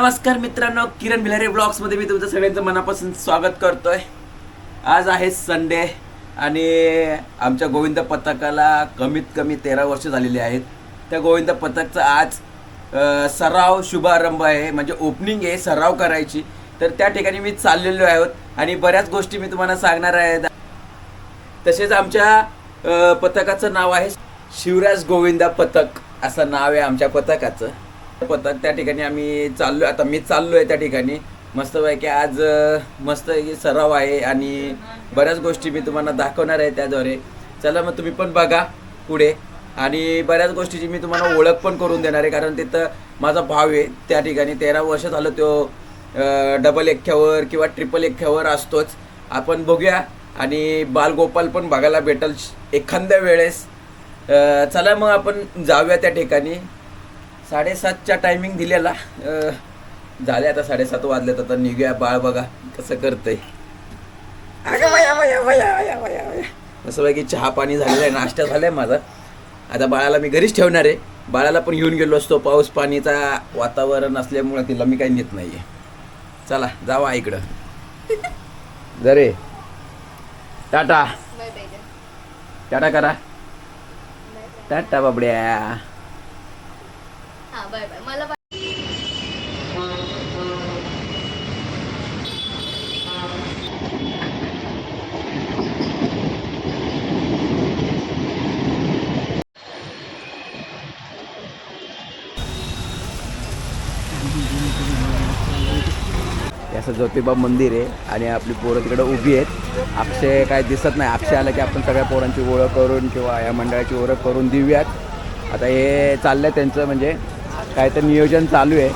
नमस्कार मित्रांनो किरण भिलारे ब्लॉग्समध्ये मी तुमचं सगळ्यांचं मनापासून स्वागत करतोय. आज आहे संडे आणि आमच्या गोविंद पथकाला कमीत कमी तेरा वर्ष झालेली आहेत. त्या गोविंद पथकचा आज सराव शुभारंभ आहे म्हणजे ओपनिंग आहे सराव करायची. तर त्या ठिकाणी मी चाललेलो आहोत आणि बऱ्याच गोष्टी मी तुम्हाला सांगणार आहे. तसेच आमच्या पथकाचं नाव आहे शिवराज गोविंदा पथक. असं नाव आहे आमच्या पथकाचं. पत्ता त्या ठिकाणी आम्ही चाललो आता मी चाललो आहे त्या ठिकाणी. मस्तपैकी आज मस्त सराव आहे आणि बऱ्याच गोष्टी मी तुम्हाला दाखवणार आहे त्याद्वारे. चला मग तुम्ही पण बघा पुढे. आणि बऱ्याच गोष्टीची मी तुम्हाला ओळख पण करून देणार आहे. कारण तिथं माझा भाव आहे. त्या ठिकाणी तेरा वर्ष झालं तो डबल एक्क्यावर किंवा ट्रिपल एक्ख्यावर असतोच. आपण बघूया. आणि बालगोपाल पण बघायला भेटल एखाद्या वेळेस. चला मग आपण जाऊया त्या ठिकाणी. साडेसातच्या टायमिंग दिलेला. झाले आता साडेसात वाजलेत आता निघूया बाळ बघा कसं करतंय. वया. मस्तपैकी चहा पाणी झालेला आहे नाश्ता झालाय माझा. आता बाळाला मी घरीच ठेवणार आहे. बाळाला पण घेऊन गेलो असतो पाऊस पाणीचा वातावरण असल्यामुळे तिला मी काही नेत नाहीये. चला जावा इकडं. जरे टाटा. टाटा करा. टाटा बाबड्या. हा बाय बाय मला असं ज्योतिबा मंदिर आहे आणि आपली पोरं तिकडे उभी आहेत. अक्षय काय दिसत नाही. अक्षय आलं की आपण सगळ्या पोरांची ओळख करून किंवा या मंडळाची ओळख करून देऊयात. आता हे चाललंय त्यांचं म्हणजे काय तर नियोजन चालू आहे.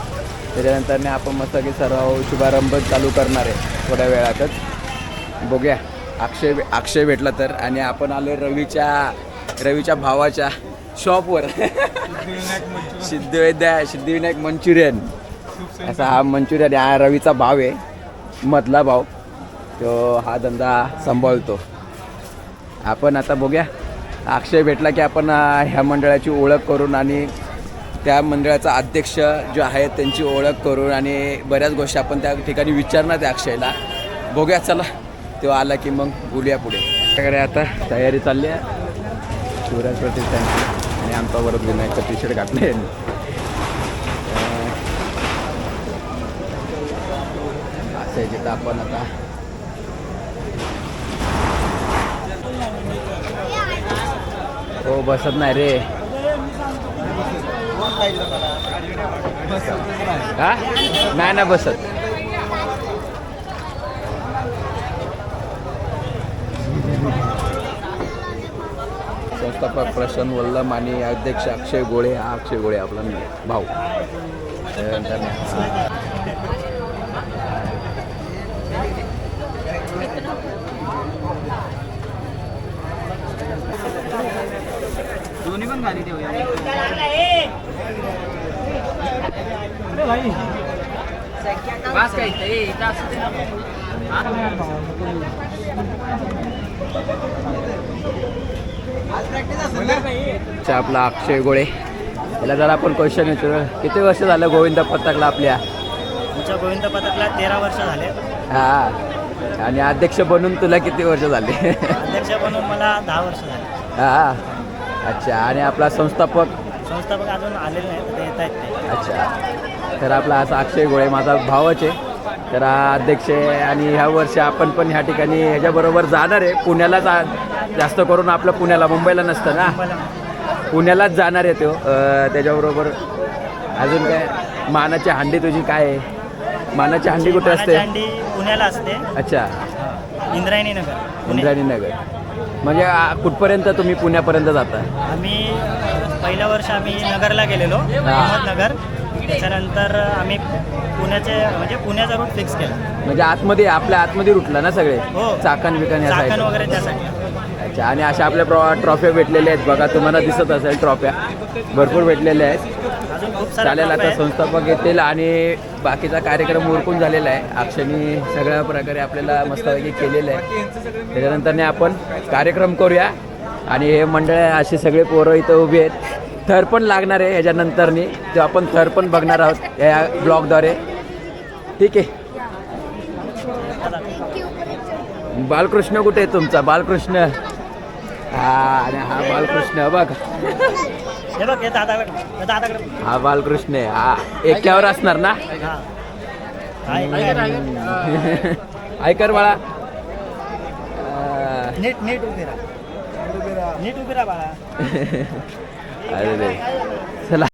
त्याच्यानंतर आपण मस्त की सराव शुभारंभ चालू करणार आहे थोड्या वेळातच. बघूया. अक्षय अक्षय भेटला तर. आणि आपण आलो रवीच्या रवीच्या भावाच्या शॉपवर सिद्धिविद्या सिद्धिविनायक मंचुरियन. असा हा मंचुरियन हा रवीचा भाव आहे. मधला भाव. तो हा धंदा सांभाळतो. आपण आता बघूया. अक्षय भेटला की आपण ह्या मंडळाची ओळख करून आणि त्या मंडळाचा अध्यक्ष जो आहे त्यांची ओळख करून आणि बऱ्याच गोष्टी आपण त्या ठिकाणी विचारणार त्या अक्षयला. बघूया चला. तेव्हा आला की मग बोलूया पुढे. त्याकडे आता तयारी चालली आहे. शिवराज प्रतिष्ठानची आणि आमचा वरद विनायकचा टी शर्ट घातले असं आहे जिथं आपण आता हो बसत नाही रे. हा? नाही ना बसत. संस्थापक प्रशांत वल्लम आणि अध्यक्ष अक्षय गोळे हा अक्षय गोळे आपला भाऊ. दोन्ही पण गाडी ठेवूया वास काय इथं? ए, इथं असू दे ना. अच्छा, आपला अक्षय गोळे. त्याला जरा आपण क्वेश्चन विचारू किती वर्ष झालं गोविंद पथकला आपल्या? आमच्या गोविंद पथकला तेरा वर्ष झाले. हा. आणि अध्यक्ष बनून तुला किती वर्ष झाले? अध्यक्ष बनून मला दहा वर्ष झाले. हा. अच्छा. आणि आपला संस्थापक? संस्थापक अजून आलेले नाहीत ते येत आहेत ते. अच्छा. तर आपला असा अक्षय गोळे माझा भावच आहे. तर अध्यक्ष आहे आणि ह्या वर्षी आपण पण ह्या ठिकाणी ह्याच्याबरोबर जाणार आहे. पुण्याला जा जास्त करून आपलं पुण्याला मुंबईला नसतं ना? पुण्यालाच जाणार आहे तो. त्याच्याबरोबर अजून काय? मानाची हंडी तुझी काय आहे? मानाची हंडी कुठे असते? पुण्याला असते. अच्छा. इंद्रायणी नगर पुणे. इंद्राणी नगर म्हणजे कुठपर्यंत तुम्ही पुण्यापर्यंत जाता? आम्ही पहिल्या वर्ष आम्ही नगरला गेलेलो अहमदनगर. त्याच्यानंतर आम्ही पुण्याचे म्हणजे पुण्याचा रूट फिक्स केला. म्हणजे आतमध्ये आपल्या आतमध्ये रुटला ना सगळे? हो. चाकण बिकन या चाकण साईड वगैरे त्यासाठी. अच्छा आणि अशा आपल्या प्र ट्रॉफ्या भेटलेल्या आहेत. बघा तुम्हाला दिसत असेल ट्रॉफ्या भरपूर भेटलेल्या आहेत. अजून खूप सारे चालेल आता. संस्थापक येतील आणि बाकीचा कार्यक्रम उरकून झालेला आहे. अक्षयनी सगळ्या प्रकारे आपल्याला मस्तपैकी केलेलं आहे. त्याच्यानंतरने आपण कार्यक्रम करूया. आणि हे मंडळ असे सगळे पोरं इथं उभी आहेत. थर पण लागणार आहे ह्याच्यानंतरनी ते आपण थर पण बघणार आहोत या ब्लॉगद्वारे. ठीक आहे. बालकृष्ण कुठे आहे तुमचा? बालकृष्ण. हा आणि हा बालकृष्ण बघ. हे बालकृष्ण आहे. हा एक्यावर असणार ना. ऐकर बाळा. अं, नीट နေတူပြတာပါလားအဲ့ဒါလေဆလာ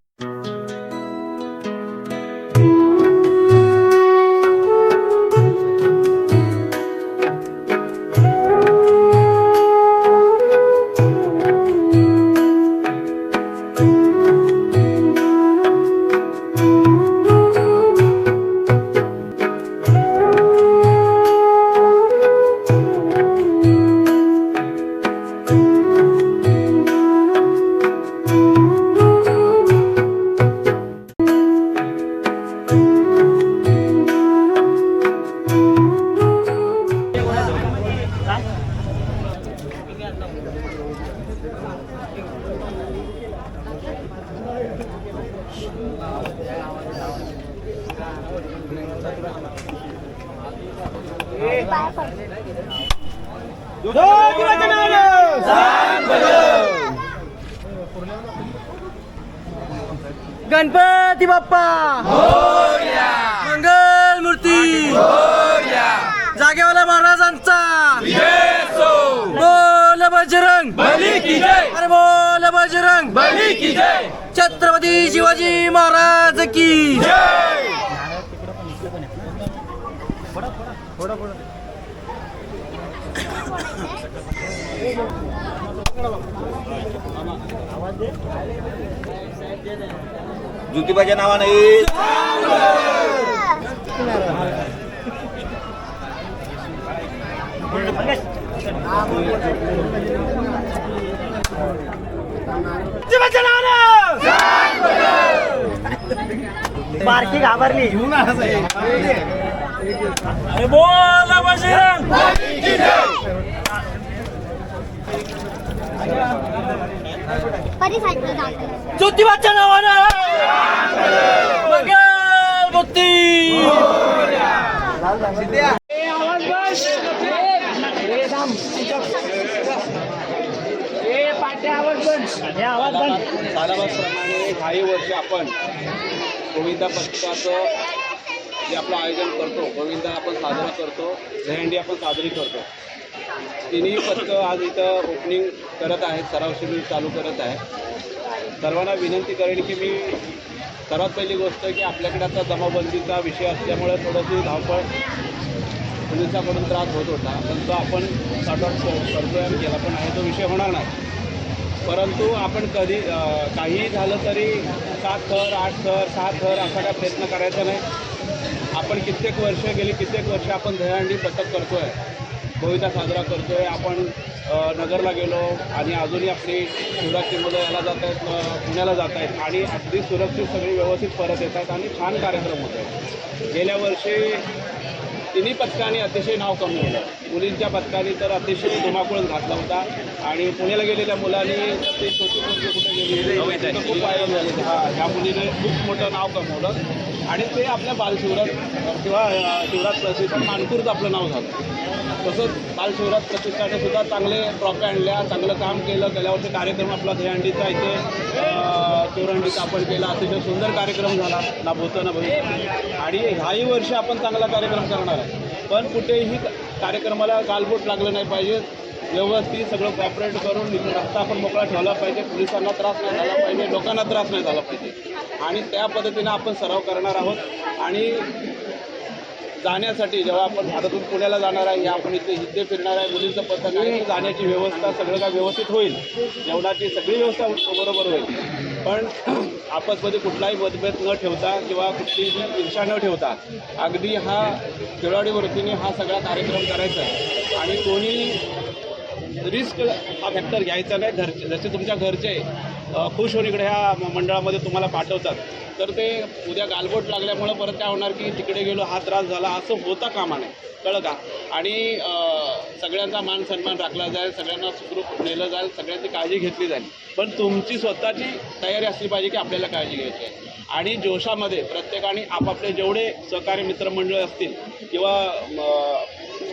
छत्रपती शिवाजी महाराज की ज्योतिबाच्या नावाने. बारकी घाबरली. अरे बोल बजरंग ज्योतिबाच्या नावानं. मंगल मूर्ती. हे आवाज बंद. सालाबादप्रमाणे काही वर्ष आपण गोविंदा पथकाचं जे आपलं आयोजन करतो गोविंदा आपण साजरा करतो झेंडी आपण साजरी करतो. तिन्ही पथकं आज इथं ओपनिंग करत आहेत सराव शिबिर चालू करत आहे सर्वांना विनंती करेन की मी सर्वात पहिली गोष्ट की आपल्याकडे आता जमाबंदीचा विषय असल्यामुळे थोडंशी धावपळ पोलिसांकडून त्रास होत होता. पण तो आपण सॉर्ट आउट आणि केला पण आहे तो विषय होणार नाही. परंतु आपण कधी काहीही झालं तरी सात थर आठ थर सहा थर असा काय प्रयत्न करायचा नाही. आपण कित्येक वर्ष गेली कित्येक वर्ष आपण दहीहंडी पथक करतो आहे गोविंदा साजरा करतो आहे आपण नगरला गेलो आणि अजूनही आपली शिवरात्री याला जात आहेत पुण्याला जात आहेत आणि अगदी सुरक्षित सगळी व्यवस्थित परत येत आहेत आणि छान कार्यक्रम होत आहेत. गेल्या वर्षी तिन्ही पथकांनी अतिशय नाव कमवलं मुलींच्या पथकाने तर अतिशय धुमाकूळच घातला होता. आणि पुण्याला गेलेल्या मुलांनी ते छोटी मुलगी कुठे गेली खूप व्हायरल झाले. हा ह्या मुलीने खूप मोठं नाव कमवलं. आणि ते आपल्या बालशिवरात किंवा शिवरात प्रसिद्ध मानपूरचं आपलं नाव झालं. तसंच बालशिवरात प्रतिष्ठाने सुद्धा चांगले ट्रॉफी आणल्या चांगलं काम केलं. गेल्या वर्षी कार्यक्रम आपला दहीहंडीचा इथे अं, स्थापन केला. अतिशय सुंदर कार्यक्रम झाला. ना भूतं ना भविष्य. आणि ह्याही वर्षी आपण चांगला कार्यक्रम करणार आहे पण कुठेही कार्यक्रमाला गालबोट लागलं नाही पाहिजे. व्यवस्थित सगळं कॉपरेट करून रस्ता आपण मोकळा ठेवला पाहिजे. पोलिसांना त्रास नाही झाला पाहिजे. लोकांना त्रास नाही झाला पाहिजे. आणि त्या पद्धतीनं आपण सराव करणार आहोत. आणि जाण्यासाठी जेव्हा आपण भारतातून पुण्याला जाणार आहे या आपण इथे इथे फिरणार आहे मुलींचं पथक आहे जाण्याची व्यवस्था सगळं काय व्यवस्थित होईल. जेवणाची सगळी व्यवस्था बरोबर होईल. पण आपसमध्ये कुठलाही मतभेद न ठेवता किंवा कुठलीही ईर्षा न ठेवता अगदी हा खेळाडू वृत्तीने हा सगळा कार्यक्रम करायचा आहे. आणि कोणी रिस्क हा फॅक्टर घ्यायचा नाही. घरचे जसे तुमच्या घरचे खुश होऊन इकडे ह्या मंडळामध्ये तुम्हाला पाठवतात. तर ते उद्या गालबोट लागल्यामुळं परत काय होणार की तिकडे गेलो हा त्रास झाला असं होता कामा नये. कळलं का? आणि सगळ्यांचा मान सन्मान राखला जाईल सगळ्यांना सुखरूप नेलं जाईल सगळ्यांची काळजी घेतली जाईल. पण तुमची स्वतःची तयारी असली पाहिजे की आपल्याला काळजी घ्यायची आहे. आणि जोशामध्ये प्रत्येकाने आपापले जेवढे सहकारी मित्रमंडळ असतील किंवा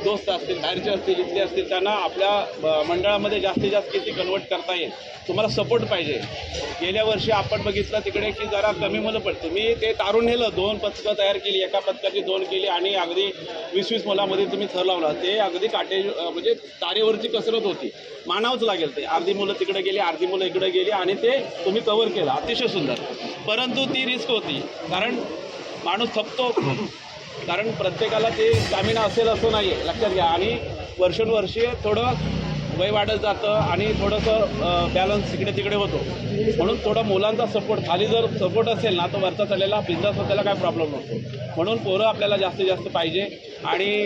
दोस्त असतील बाहेरचे असतील इथले असतील त्यांना आपल्या मंडळामध्ये जास्तीत जास्त किती कन्वर्ट करता येईल? तुम्हाला सपोर्ट पाहिजे. गेल्या वर्षी आपण बघितलं तिकडे की जरा कमी मुलं पडते. तुम्ही ते तारून नेलं दोन पथकं तयार केली एका पथकाची दोन केली आणि अगदी वीस वीस मुलामध्ये तुम्ही थर लावला. ते अगदी काटे म्हणजे तारेवरची कसरत होती. मानावंच लागेल ते. अर्धी मुलं तिकडे गेली अर्धी मुलं इकडे गेली आणि ते तुम्ही कवर केलं. अतिशय सुंदर. परंतु ती रिस्क होती. कारण माणूस थकतो. कारण प्रत्येकाला ते स्टॅमिना असेल असं नाही आहे लक्षात घ्या. आणि वर्षानुवर्षे थोडं वय वाढत जातं आणि थोडंसं बॅलन्स इकडे तिकडे होतो. म्हणून थोडा मुलांचा सपोर्ट खाली जर सपोर्ट असेल ना तर वरचा चाललेला बिझनेस त्याला काय प्रॉब्लेम नसतो. म्हणून पोरं आपल्याला जास्तीत जास्त पाहिजे आणि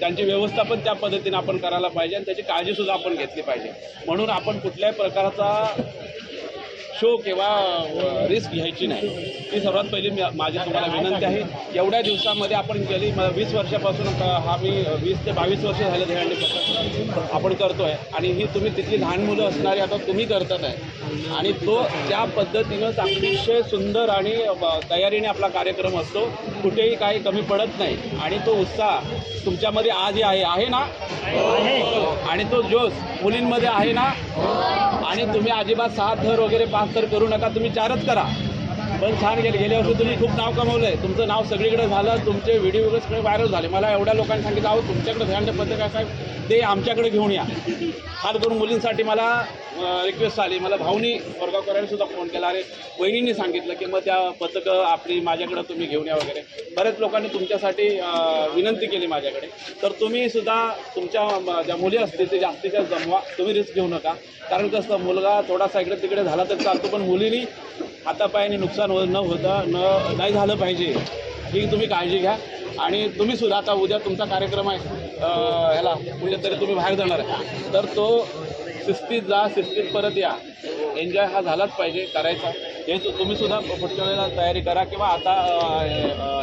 त्यांची व्यवस्था पण त्या पद्धतीने आपण करायला पाहिजे आणि त्याची काळजीसुद्धा आपण घेतली पाहिजे. म्हणून आपण कुठल्याही प्रकारचा शो किंवा रिस्क घ्यायची नाही. ही सर्वात पहिली माझी तुम्हाला विनंती आहे. एवढ्या दिवसामध्ये आपण गेली वीस वर्षापासून हा मी वीस ते बावीस वर्ष झाले दहीहंडी आपण करतो आहे आणि ही तुम्ही तिथली लहान मुलं असणारी आता तुम्ही करतात आहे. आणि तो त्या पद्धतीनं अतिशय सुंदर आणि तयारीने आपला कार्यक्रम असतो. कुठेही काही कमी पडत नाही. आणि तो उत्साह तुमच्यामध्ये आजही आहे आहे ना? आणि तो जोश मुलींमध्ये आहे ना? आणि तुम्ही अजिबात सहा थर वगैरे पाच थर करू नका तुम्ही चारच करा. पण छान गेले गेल्या वर्षी तुम्ही खूप नाव कमवलं आहे तुमचं नाव सगळीकडे झालं तुमचे व्हिडिओ वगैरे सगळे व्हायरल झाले. मला एवढ्या लोकांनी सांगितलं अहो तुमच्याकडे ध्यान पत्रकार साहेब ते आमच्याकडे घेऊन या. खास करून मुलींसाठी मला रिक्वेस्ट आली. मला भाऊनी वर्गावकरांनी सुद्धा फोन केला. अरे वहिनींनी सांगितलं की मग त्या पथकं आपली माझ्याकडं तुम्ही घेऊन या वगैरे. बऱ्याच लोकांनी तुमच्यासाठी विनंती केली माझ्याकडे. तर तुम्ही सुद्धा तुमच्या ज्या मुली असतील ते जास्तीत जास्त जमवा. तुम्ही रिस्क घेऊ नका. कारण कसं मुलगा थोडासा इकडे तिकडे झाला तर चालतो. पण मुलीनी हातापायाने नुकसान हो न होता न नाही झालं पाहिजे. ही तुम्ही काळजी घ्या. आणि तुम्ही सुद्धा आता उद्या तुमचा कार्यक्रम आहे ह्याला उद्या तरी तुम्ही बाहेर जाणार आहे. तर तो शिस्तीत जा शिस्तीत परत या. एन्जॉय हा झालाच पाहिजे करायचा. हे सु- तुम्ही सुद्धा पुढच्या वेळेला तयारी करा किंवा आता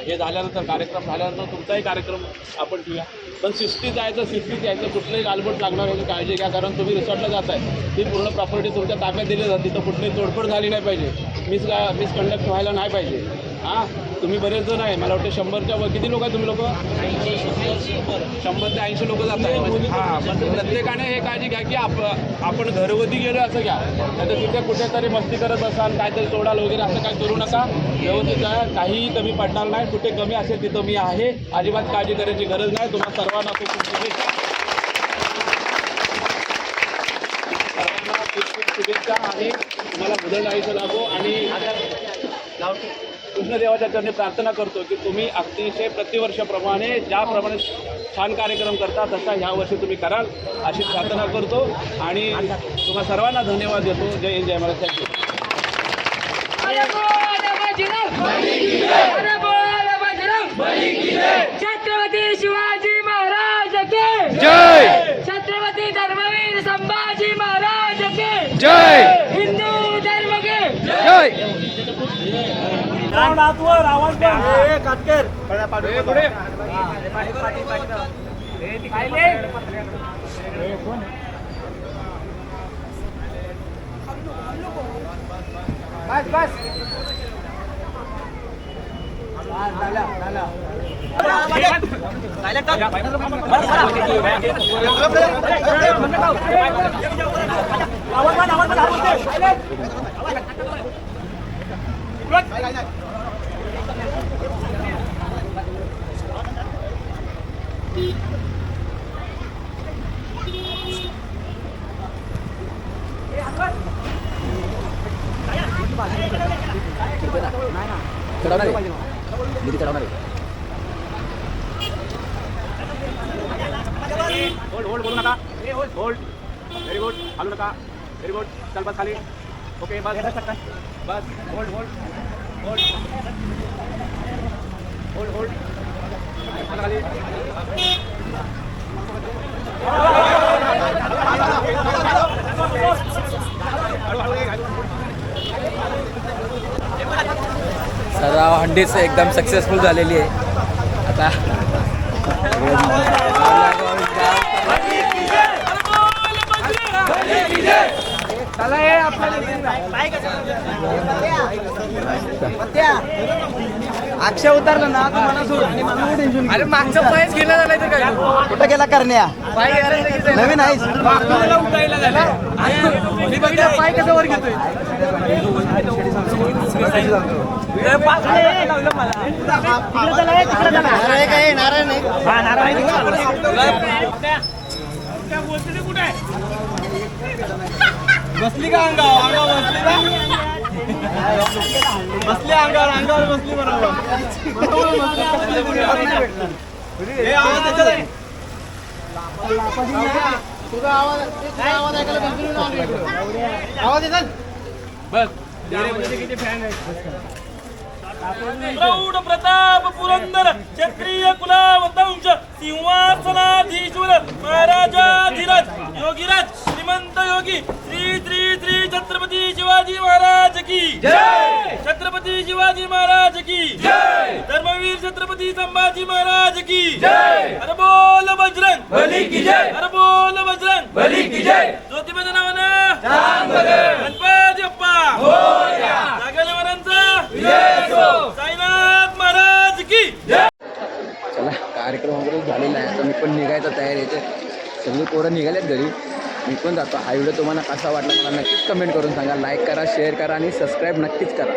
हे झाल्यानंतर कार्यक्रम झाल्यानंतर तुमचाही कार्यक्रम आपण ठेवूया पण शिस्ती जायचं शिस्तीत यायचं कुठलंही गालबोट लागणार याची काळजी घ्या कारण तुम्ही रिसॉर्टला जात आहे ती पूर्ण प्रॉपर्टी तुमच्या ताब्यात दिली जाते तर कुठलीही तोडफोड झाली नाही पाहिजे. मिस मिसकंडक्ट व्हायला नाही पाहिजे. हां? तुम्ही बरेच जण आहे. मला वाटतं शंभरच्या वर किती लोक आहे तुम्ही लोक? शंभर ते ऐंशी लोक जात आहे हां पण प्रत्येकाने हे काळजी घ्या की आप आपण घरगुती गेलो असं घ्या. नाही तर तिथे कुठेतरी मस्ती करत असाल काहीतरी तोडाल वगैरे असं काही करू नका. व्यवस्थित काहीही कमी पडणार नाही. कुठे कमी असेल तिथं मी आहे. अजिबात काळजी करायची गरज नाही. तुम्हाला सर्वांना खूप खूप शुभेच्छा. सर्वांना खूप खूप शुभेच्छा आणि तुम्हाला बदल आयुष्य लाभो आणि कृष्णदेवाच्या चरणी प्रार्थना करतो की तुम्ही अतिशय प्रतिवर्षाप्रमाणे ज्याप्रमाणे छान कार्यक्रम करता तसा ह्या वर्षी तुम्ही कराल अशी प्रार्थना करतो. आणि तुम्हाला सर्वांना धन्यवाद देतो. जय हिंद जय महाराज. थँक्यू अरे बोल बजरंग अरे बोल बजरंग छत्रपती शिवाजी महाराज के. जय! छत्रपती धर्मवीर संभाजी महाराज के. जय! રાवण आतो रावण पण ए काटकर पडा पाडू पुढे ए कोण बस बस झाला झाला आवाज आवाज आवाज चढवणार आहे निधी चढवणार आहे होल्ड होल्ड बोलू नका होल्ड व्हेरी गुड हलू नका व्हेरी गुड चल बस खाली ओके बस बस hold hold hold hold hold चला खाली सराव हंडीच एकदम सक्सेसफुल झालेली आहे. आता अक्षय उतरला ना तू मला सोड. आणि मला टेन्शन अरे मागचं पायच गेलं झालं तर काय? कुठं गेला करण्या? पाय गेला नवीन आहेस. उठायला झाला. मी बघितलं पाय कसं वर घेतोय? नारळ काय बसली का अंगावर? अंगावर बसली का? बसली अंगावर अंगावर बसली बरोबर. आवाज. तुझा आवाज आवाज ऐकायला बिलकुल नाही आला इकडं. आवाज येतात? प्रौढ प्रताप पुरंदर क्षत्रिय कुलावतंश सिंहासनाधीश्वर महाराजाधिराज योगीराज श्रीमंत योगी श्री श्री श्री छत्रपती शिवाजी महाराज की. जय! छत्रपती शिवाजी महाराज की. जय! धर्मवीर छत्रपती संभाजी महाराज की. जय! अरे बोल बजरंग. बली की जय! अरे बोल बजरंग. बली की जय! ज्योतिबाच्या नावानं गणपती अप्पा. जागेवरांचा साईनाथ महाराज की चला कार्यक्रम वगैरे झालेला आहे. आता मी पण निघायचा तयार येते सगळे पोरं निघाल्यात घरी. मी पण जातो. हा व्हिडिओ तुम्हाला कसा वाटला मला नक्कीच कमेंट करून सांगा. लाईक करा शेअर करा आणि सबस्क्राईब नक्कीच करा.